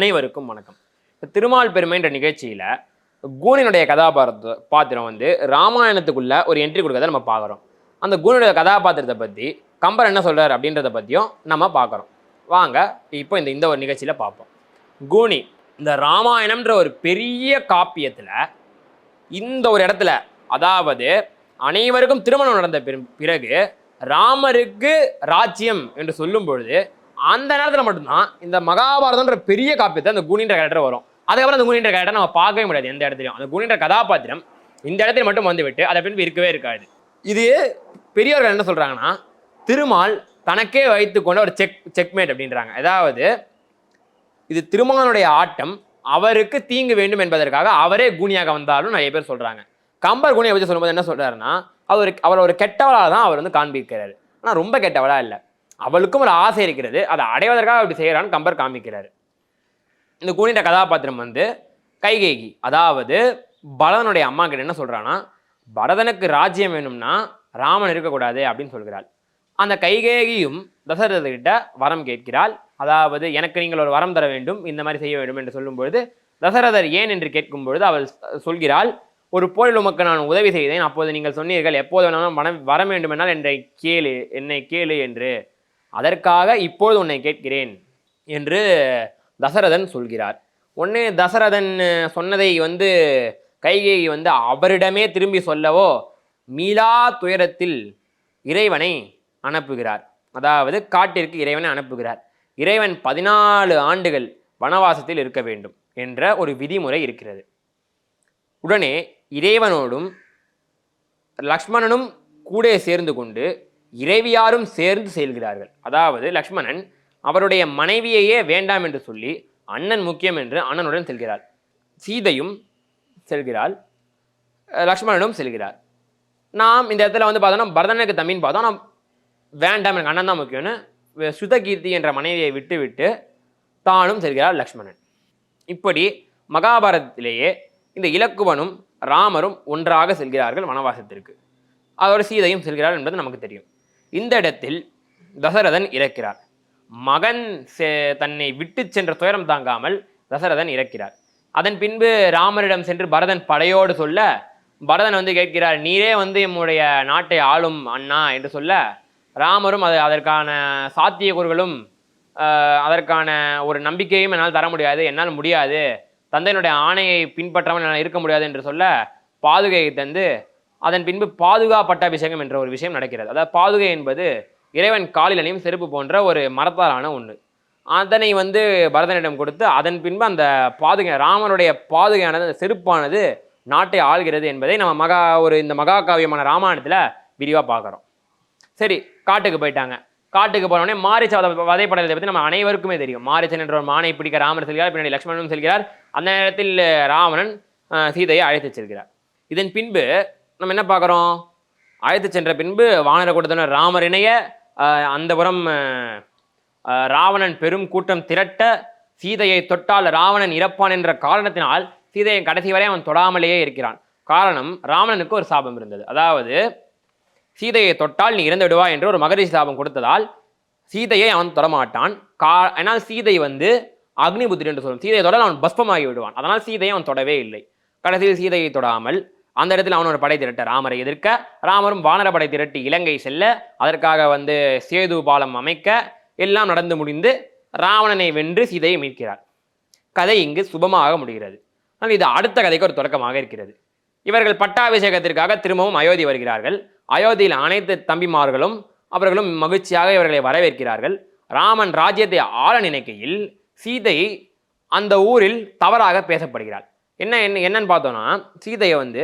அனைவருக்கும் வணக்கம். இப்போ திருமால் பெருமைன்ற நிகழ்ச்சியில் கூனினுடைய கதாபாத்திர பாத்திரம் வந்து ராமாயணத்துக்குள்ள ஒரு என்ட்ரி கொடுக்கறத நம்ம பார்க்குறோம். அந்த கூனியுடைய கதாபாத்திரத்தை பற்றி கம்பர் என்ன சொல்கிறார் அப்படின்றத பற்றியும் நம்ம பார்க்குறோம். வாங்க இப்போ இந்த இந்த ஒரு நிகழ்ச்சியில் பார்ப்போம். கூனி இந்த ராமாயணம்ன்ற ஒரு பெரிய காப்பியத்தில் இந்த ஒரு இடத்துல அதாவது அனைவருக்கும் திருமணம் நடந்த பிற- பிறகு ராமருக்கு ராஜ்யம் என்று சொல்லும் பொழுது அந்த நேரத்தில் மட்டும்தான் இந்த மகாபாரதம்ன்ற பெரிய காப்பியத்தை அந்த குணின்ற கேரக்டர் வரும். அதுக்கப்புறம் அந்த குணின்ற கேரக்டர் நம்ம பார்க்கவே முடியாது எந்த இடத்துலையும். அந்த குணின்ற கதாபாத்திரம் இந்த இடத்துல மட்டும் வந்துவிட்டு அதை பின்பு இருக்கவே இருக்காது. இது பெரியவர்கள் என்ன சொல்கிறாங்கன்னா திருமால் தனக்கே வைத்துக்கொண்ட ஒரு செக் செக்மேட் அப்படின்றாங்க. அதாவது இது திருமாலனுடைய ஆட்டம் அவருக்கு தீங்கு வேண்டும் என்பதற்காக அவரே கூனியாக வந்தாலும் நிறைய பேர் சொல்கிறாங்க கம்பர் குனியை பற்றி சொல்லும்போது என்ன சொல்கிறாருன்னா அவர் அவர் ஒரு கெட்டவளாக தான் அவர் வந்து காண்பிக்கிறாரு. ஆனால் ரொம்ப கெட்டவளாக இல்லை. அவளுக்கும் ஒரு ஆசை இருக்கிறது. அதை அடைவதற்காக அப்படி செய்கிறான்னு கம்பர் காமிக்கிறார். இந்த கூனிட்ட கதாபாத்திரம் வந்து கைகேகி. அதாவது பரதனுடைய அம்மா கிட்ட என்ன சொல்கிறான்னா பரதனுக்கு ராஜ்யம் வேணும்னா ராமன் இருக்கக்கூடாது அப்படின்னு சொல்கிறாள். அந்த கைகேகியும் தசரதர்கிட்ட வரம் கேட்கிறாள். அதாவது எனக்கு நீங்கள் ஒரு வரம் தர வேண்டும் இந்த மாதிரி செய்ய வேண்டும் என்று சொல்லும்பொழுது தசரதர் ஏன் என்று கேட்கும் பொழுது அவள் சொல்கிறாள் ஒரு போரில் உமக்கு நான் உதவி செய்தேன். அப்போது நீங்கள் சொன்னீர்கள் எப்போது வேணாலும் வர வர வேண்டுமென்றால் என்னை கேளு என்னை கேளு என்று. அதற்காக இப்பொழுது உன்னை கேட்கிறேன் என்று தசரதன் சொல்கிறார். ஒன்று தசரதன் சொன்னதை வந்து கைகேயி வந்து அவரிடமே திரும்பி சொல்லவோ மீளா துயரத்தில் இறைவனை அனுப்புகிறார். அதாவது காட்டிற்கு இறைவனை அனுப்புகிறார். இறைவன் பதினாலு ஆண்டுகள் வனவாசத்தில் இருக்க வேண்டும் என்ற ஒரு விதிமுறை இருக்கிறது. உடனே இறைவனோடும் லக்ஷ்மணனும் கூட சேர்ந்து கொண்டு இறைவியாரும் சேர்ந்து செல்கிறார்கள் அதாவது லக்ஷ்மணன் அவருடைய மனைவியையே வேண்டாம் என்று சொல்லி அண்ணன் முக்கியம் என்று அண்ணனுடன் செல்கிறார் சீதையும் செல்கிறாள். லக்ஷ்மணனும் செல்கிறார் நாம் இந்த இடத்துல வந்து பார்த்தோம்னா பரதனுக்கு தம்பின்னு பார்த்தோம். ஆனால் வேண்டாம் எனக்கு அண்ணன் தான் முக்கியம்னு சுதகீர்த்தி என்ற மனைவியை விட்டு விட்டு தானும் செல்கிறார் லக்ஷ்மணன். இப்படி மகாபாரதத்திலேயே இந்த இலக்குவனும் ராமரும் ஒன்றாக செல்கிறார்கள் வனவாசத்திற்கு. அதோட சீதையும் செல்கிறார் என்பது நமக்கு தெரியும். இந்த இடத்தில் தசரதன் இறக்கிறார். மகன் செ- தன்னை விட்டு சென்ற துயரம் தாங்காமல் தசரதன் இறக்கிறார். அதன் பின்பு ராமரிடம் சென்று பரதன் படையோடு சொல்ல பரதன் வந்து கேட்கிறார் நீரே வந்து எம்முடைய நாட்டை ஆளும் அண்ணா என்று சொல்ல ராமரும் அது அதற்கான சாத்தியக்கூறுகளும் அதற்கான ஒரு நம்பிக்கையும் என்னால் தர முடியாது என்னால் முடியாது. தந்தையினுடைய ஆணையை பின்பற்றாமல் என்னால் இருக்க முடியாது என்று சொல்ல பாதுகையை தந்து அதன் பின்பு பாதுகா பட்டாபிஷேகம் என்ற ஒரு விஷயம் நடக்கிறது. அதாவது பாதுகை என்பது இறைவன் காலில் அணியும் செருப்பு போன்ற ஒரு மரத்தாலான ஒன்று அதனை வந்து பரதனிடம் கொடுத்து அதன் பின்பு அந்த பாதுகை ராமனுடைய பாதுகையானது அந்த செருப்பானது நாட்டை ஆள்கிறது என்பதை நம்ம மகா ஒரு இந்த மகாகாவியமான ராமாயணத்தில் விரிவாக பார்க்குறோம். சரி காட்டுக்கு போயிட்டாங்க. காட்டுக்கு போனோடனே மாரிச்ச வத பற்றி நம்ம அனைவருக்குமே தெரியும். மாரிச்சன் என்ற ஒரு மானை பிடிக்க ராமர் செல்கிறார் பின்னாடி லக்ஷ்மணனும் செல்கிறார். அந்த நேரத்தில் ராவணன் சீதையை அழைத்து செல்கிறார். இதன் பின்பு நம்ம என்ன பார்க்குறோம்? அழைத்து சென்ற பின்பு வானர கூட்டத்தினர் ராமர் இணைய அந்த புறம் ராவணன் பெரும் கூட்டம் திரட்ட சீதையை தொட்டால் ராவணன் இறப்பான் என்ற காரணத்தினால் சீதையை கடைசி வரை அவன் தொடாமலேயே இருக்கிறான். காரணம் ராவணனுக்கு ஒரு சாபம் இருந்தது. அதாவது சீதையை தொட்டால் நீ இறந்து விடுவா என்று ஒரு மகரிஷி சாபம் கொடுத்ததால் சீதையை அவன் தொடமாட்டான். கா ஏன்னால் சீதை வந்து அக்னிபுத்திரி என்று சொல்லும். சீதையை தொடர் அவன் பஸ்பமாகி விடுவான். அதனால் சீதையை அவன் தொடவே இல்லை. கடைசியில் சீதையை தொடாமல் அந்த இடத்தில் அவனோட படை திரட்ட ராமரை எதிர்க்க ராமரும் வானர படை திரட்டி இலங்கை செல்ல அதற்காக வந்து சேது பாலம் அமைக்க எல்லாம் நடந்து முடிந்து ராவணனை வென்று சீதையை மீட்கிறார். கதை இங்கு சுபமாக முடிகிறது. ஆனால் இது அடுத்த கதைக்கு ஒரு தொடக்கமாக இருக்கிறது. இவர்கள் பட்டாபிஷேகத்திற்காக திரும்பவும் அயோத்தி வருகிறார்கள். அயோத்தியில் அனைத்து தம்பிமார்களும் அவர்களும் மகிழ்ச்சியாக இவர்களை வரவேற்கிறார்கள். ராமன் ராஜ்யத்தை ஆள நினைக்கையில் சீதை அந்த ஊரில் தவறாக பேசப்படுகிறாள். என்ன என்ன என்னன்னு பார்த்தோன்னா சீதையை வந்து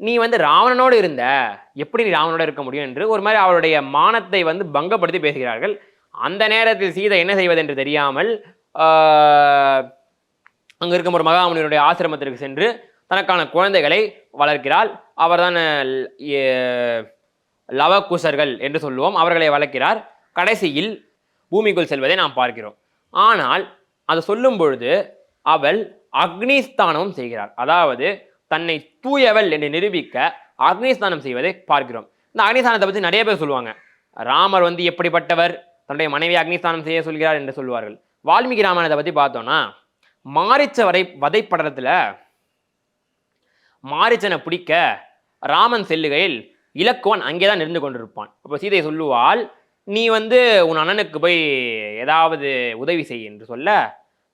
நீ வந்து ராவணனோடு இருந்த எப்படி நீ ராவணனோடு இருக்க முடியும் என்று ஒரு மாதிரி அவருடைய மானத்தை வந்து பங்கப்படுத்தி பேசுகிறார்கள். அந்த நேரத்தில் சீதை என்ன செய்வது என்று தெரியாமல் அங்கே இருக்கும் ஒரு மகாமுனிவருடைய ஆசிரமத்திற்கு சென்று தனக்கான குழந்தைகளை வளர்க்கிறாள். அவர்தான் லவக்குசர்கள் என்று சொல்லுவோம். அவர்களை வளர்க்கிறார். கடைசியில் பூமிக்குள் செல்வதை நாம் பார்க்கிறோம். ஆனால் அது சொல்லும் பொழுது அவள் அக்னிஸ்தானமும் செய்கிறார் அதாவது தன்னை தூயவள் என்று நிரூபிக்க அக்னிஸ்தானம் செய்வதை பார்க்கிறோம். இந்த அக்னிஸ்தானத்தை பற்றி நிறைய பேர் சொல்லுவாங்க. ராமர் வந்து எப்படிப்பட்டவர்? தன்னுடைய மனைவி அக்னிஸ்தானம் செய்ய சொல்கிறார் என்று சொல்வார்கள். வால்மீகி ராமாயணத்தை பற்றி பார்த்தோம்னா மாரிச்ச வரை மாரிச்சனை பிடிக்க ராமன் செல்லுகையில் இலக்குவன் அங்கே தான் இருந்து கொண்டிருப்பான். அப்போ சீதை சொல்லுவாள் நீ வந்து உன் அண்ணனுக்கு போய் ஏதாவது உதவி செய் என்று சொல்ல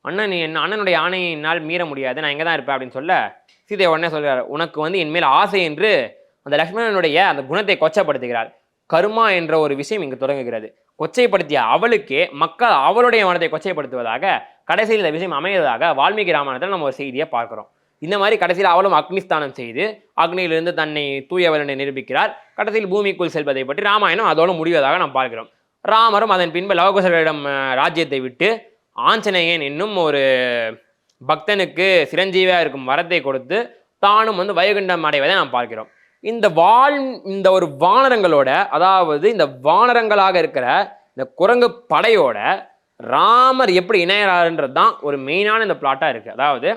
அண்ணன் நீ அண்ணனுடைய ஆணையை என்னால் மீற முடியாது நான் இங்கே தான் இருப்பேன் அப்படின்னு சொல்ல சீதை உடனே சொல்கிறார் உனக்கு வந்து என் மேல் ஆசை என்று அந்த லக்ஷ்மணனுடைய அந்த குணத்தை கொச்சப்படுத்துகிறார் கருமா என்ற ஒரு விஷயம் இங்கு தொடங்குகிறது. கொச்சைப்படுத்திய அவளுக்கே மக்கள் அவளுடைய மனத்தை கொச்சைப்படுத்துவதாக கடைசியில் இந்த விஷயம் அமைவதாக வால்மீகி ராமாயணத்தில் நம்ம ஒரு செய்தியை பார்க்குறோம். இந்த மாதிரி கடைசியில் அவளும் அக்னிஸ்தானம் செய்து அக்னியிலிருந்து தன்னை தூயவள் என்று நிரூபிக்கிறார் கடைசியில் பூமிக்குள் செல்வதை பற்றி ராமாயணம் அதோடு முடிவதாக நாம் பார்க்கிறோம். ராமரும் அதன் பின்பு லவகுசர்களிடம் ராஜ்யத்தை விட்டு ஆஞ்சநேயன் இன்னும் ஒரு பக்தனுக்கு சிரஞ்சீவியாக இருக்கும் வரத்தை கொடுத்து தானும் வந்து வைகுண்டம் அடைவதை நாம் பார்க்கிறோம். இந்த வால் இந்த ஒரு வானரங்களோட அதாவது இந்த வானரங்களாக இருக்கிற இந்த குரங்கு படையோட ராமர் எப்படி இணையறாருன்றது தான் ஒரு மெயினான இந்த பிளாட்டாக இருக்குது அதாவது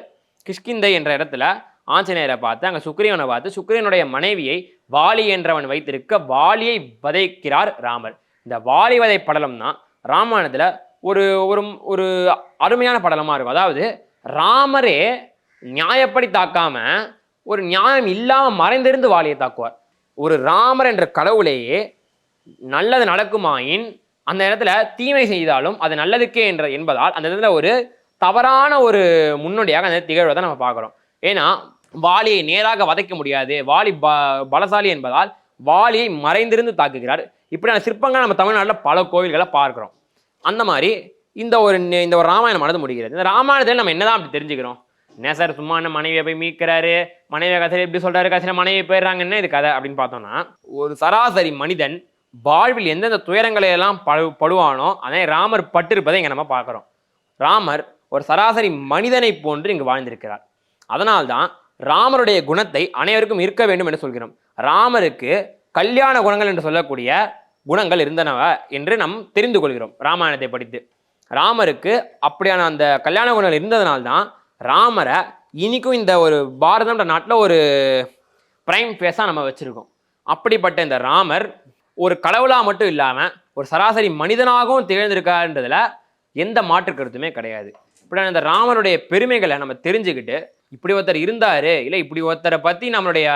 கிஷ்கிந்தை என்ற இடத்துல ஆஞ்சநேயரை பார்த்து அங்கே சுக்ரீவனை பார்த்து சுக்ரியனுடைய மனைவியை வாலி என்றவன் வைத்திருக்க வாலியை வதைக்கிறார் ராமர். இந்த வாலி வதை படலம் தான் ராமாயணத்தில் ஒரு ஒரு ஒரு அருமையான படலமாக இருக்கும். அதாவது ராமரே நியாயப்படி தாக்காம ஒரு நியாயம் இல்லாமல் மறைந்திருந்து வாலியை தாக்குவார். ஒரு ராமர் என்ற கடவுளையே நல்லது நடக்குமாயின் அந்த இடத்துல தீமை செய்தாலும் அது நல்லதுக்கே என்ற என்பதால் அந்த இடத்துல ஒரு தவறான ஒரு முன்னோடியாக அந்த திகழ்வதை நம்ம பார்க்குறோம். ஏன்னா வாலியை நேராக வதைக்க முடியாது. வாலி ப பலசாலி என்பதால் வாலியை மறைந்திருந்து தாக்குகிறார். இப்படியான சிற்பங்கள் நம்ம தமிழ்நாட்டில் பல கோவில்களை பார்க்குறோம். அந்த மாதிரி இந்த ஒரு இந்த ஒரு ராமாயணமானது முடிகிறது. இந்த ராமாயணத்தில் நம்ம என்னதான் அப்படி தெரிஞ்சுக்கிறோம்? என்ன சார் சும்மா என்ன மனைவியை போய் மீட்கிறாரு மனைவியை கதையில் எப்படி சொல்கிறாரு கதையில் மனைவி போயிடுறாங்கன்னா இது கதை அப்படின்னு பார்த்தோம்னா ஒரு சராசரி மனிதன் வாழ்வில் எந்தெந்த துயரங்களை எல்லாம் படு படுவானோ அதை ராமர் பட்டிருப்பதை இங்கே நம்ம பார்க்குறோம். ராமர் ஒரு சராசரி மனிதனை போன்று இங்கு வாழ்ந்திருக்கிறார். அதனால்தான் ராமருடைய குணத்தை அனைவருக்கும் இருக்க வேண்டும் என்று சொல்கிறோம். ராமருக்கு கல்யாண குணங்கள் என்று சொல்லக்கூடிய குணங்கள் இருந்தனவ என்று நாம் தெரிந்து கொள்கிறோம். ராமாயணத்தை படித்து. ராமருக்கு அப்படியான அந்த கல்யாண குணங்கள் இருந்ததுனால்தான் ராமரை இனிக்கும் இந்த ஒரு பாரதம்ன்ற நாட்டில் ஒரு பிரைம் ஃபேஸாக நம்ம வச்சுருக்கோம். அப்படிப்பட்ட இந்த ராமர் ஒரு கடவுளாக மட்டும் இல்லாமல் ஒரு சராசரி மனிதனாகவும் திகழ்ந்திருக்காருன்றதில் எந்த மாற்று கருத்துமே கிடையாது. இப்படி இந்த ராமருடைய பெருமைகளை நம்ம தெரிஞ்சுக்கிட்டு இப்படி ஒருத்தர் இருந்தார் இல்லை இப்படி ஒருத்தரை பற்றி நம்மளுடைய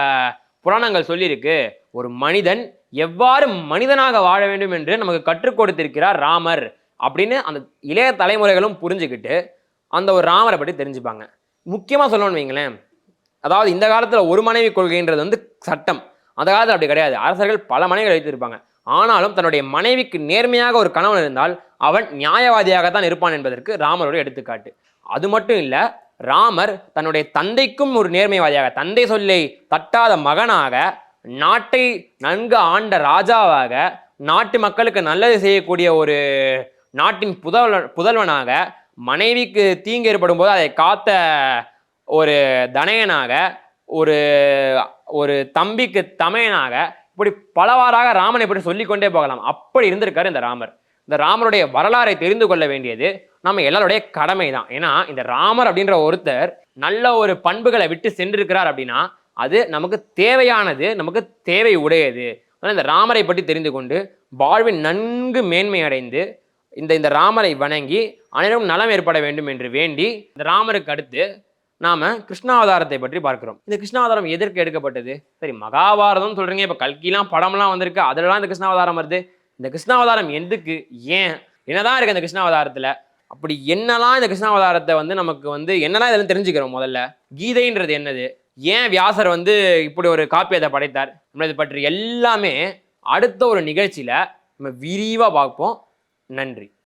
புராணங்கள் சொல்லியிருக்கு ஒரு மனிதன் எவ்வாறு மனிதனாக வாழ வேண்டும் என்று நமக்கு கற்றுக் கொடுத்திருக்கிறார் ராமர் அப்படின்னு அந்த இளைய தலைமுறைகளும் புரிஞ்சுக்கிட்டு அந்த ஒரு ராமரை பற்றி தெரிஞ்சுப்பாங்க. முக்கியமாக சொல்லணும்னு வைங்களேன். அதாவது இந்த காலத்தில் ஒரு மனைவி கொள்கைன்றது வந்து சட்டம். அந்த காலத்தில் அப்படி கிடையாது. அரசர்கள் பல மனைவிகள் வைத்திருப்பாங்க. ஆனாலும் தன்னுடைய மனைவிக்கு நேர்மையாக ஒரு கணவன் இருந்தால் அவன் நியாயவாதியாகத்தான் இருப்பான் என்பதற்கு ராமருடைய எடுத்துக்காட்டு. அது மட்டும் இல்லை ராமர் தன்னுடைய தந்தைக்கும் ஒரு நேர்மைவாதியாக தந்தை சொல்லை தட்டாத மகனாக நாட்டை நன்கு ஆண்ட ராஜாவாக நாட்டு மக்களுக்கு நல்லது செய்யக்கூடிய ஒரு நாட்டின் புதல்வன் புதல்வனாக மனைவிக்கு தீங்கு ஏற்படும் போது அதை காத்த ஒரு தனையனாக ஒரு ஒரு தம்பிக்கு தமையனாக இப்படி பலவாறாக ராமனை பற்றி சொல்லிக்கொண்டே போகலாம். அப்படி இருந்திருக்காரு இந்த ராமர். இந்த ராமருடைய வரலாறை தெரிந்து கொள்ள வேண்டியது நம்ம எல்லாருடைய கடமை தான் ஏன்னா இந்த ராமர் அப்படின்ற ஒருத்தர் நல்ல ஒரு பண்புகளை விட்டு சென்றிருக்கிறார் அப்படின்னா அது நமக்கு தேவையானது நமக்கு தேவை உடையது. ஆனால் இந்த ராமரை பற்றி தெரிந்து கொண்டு வாழ்வின் நன்கு மேன்மை அடைந்து இந்த இந்த ராமரை வணங்கி அனைவரும் நலம் ஏற்பட வேண்டும் என்று வேண்டி இந்த ராமருக்கு அடுத்து நாம கிருஷ்ணாவதாரத்தை பற்றி பார்க்கிறோம். இந்த கிருஷ்ணாவதாரம் எதற்கு எடுக்கப்பட்டது? சரி மகாபாரதம் சொல்றீங்க இப்ப கல்கிலாம் படம்லாம் வந்திருக்கு அதுலலாம் இந்த கிருஷ்ணாவதாரம் வருது. இந்த கிருஷ்ணாவதாரம் எதுக்கு? ஏன்? என்னதான் இருக்கு இந்த கிருஷ்ணாவதாரத்துல? அப்படி என்னலாம் இந்த கிருஷ்ணாவதாரத்தை வந்து நமக்கு வந்து என்னெல்லாம் இதெல்லாம் தெரிஞ்சுக்கிறோம் முதல்ல. கீதைன்றது என்னது? ஏன் வியாசர் வந்து இப்படி ஒரு காப்பியத்தை படைத்தார்? நம்ம இதை பற்றி எல்லாமே அடுத்த ஒரு நிகழ்ச்சியில் நம்ம விரிவாக பார்ப்போம். நன்றி.